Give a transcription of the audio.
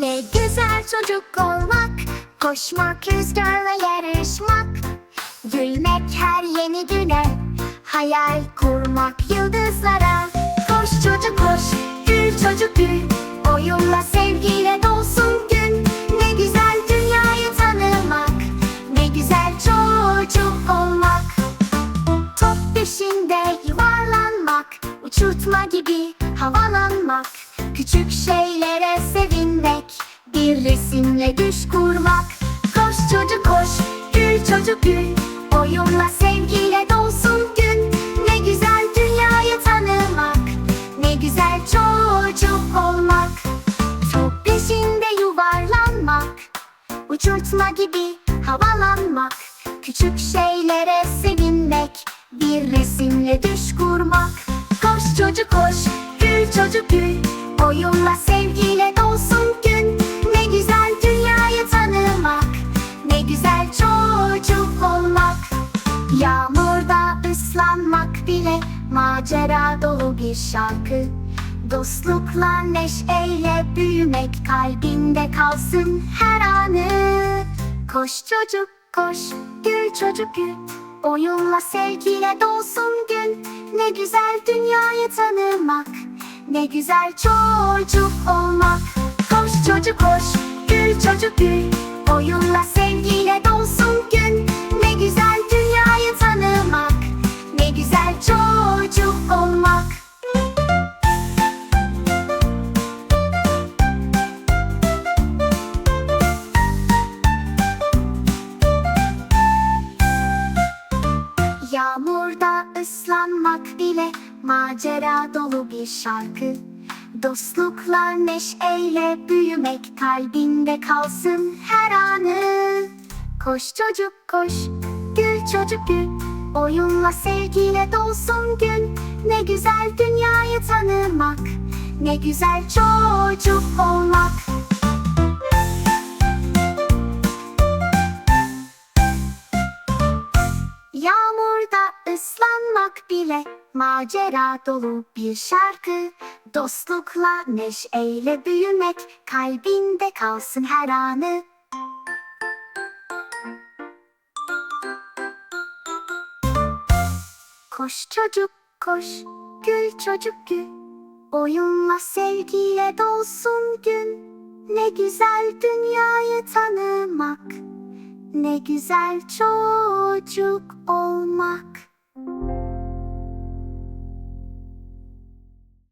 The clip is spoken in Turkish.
Ne güzel çocuk olmak Koşmak, rüzgarla yarışmak. Gülmek her yeni güne Hayal kurmak yıldızlara. Koş çocuk koş, gül çocuk gül Oyunla sevgiyle dolsun gün. Ne güzel dünyayı tanımak Ne güzel çocuk olmak. Top peşinde yuvarlanmak Uçurtma gibi havalanmak Küçük şeylere sevinmek Bir resimle düş kurmak. Koş çocuk koş, gül çocuk gül. Oyunla sevgiyle dolsun gün. Ne güzel dünyayı tanımak Ne güzel çocuk olmak. Top peşinde yuvarlanmak Uçurtma gibi havalanmak. Küçük şeylere sevinmek Bir resimle Macera dolu bir şarkı. Dostlukla neşeyle büyümek kalbinde kalsın her anı. Koş çocuk koş, gül çocuk gül. Oyunla sevgiyle dolsun gün. Ne güzel dünyayı tanımak Ne güzel çocuk olmak. Koş çocuk koş, gül çocuk gül. Oyunla sevgiyle çocuk olmak. Yağmurda ıslanmak bile macera dolu bir şarkı. Dostlukla neşeyle büyümek kalbinde kalsın her anı. Koş çocuk koş, gül çocuk gül Oyunla sevgiyle dolsun gün. Ne güzel dünyayı tanımak. Ne güzel çocuk olmak. Yağmurda ıslanmak bile macera dolu bir şarkı. Dostlukla neşeyle büyümek kalbinde kalsın her anı Koş çocuk koş, gül çocuk gül. Oyunla sevgiyle dolsun gün. Ne güzel dünyayı tanımak. Ne güzel çocuk olmak.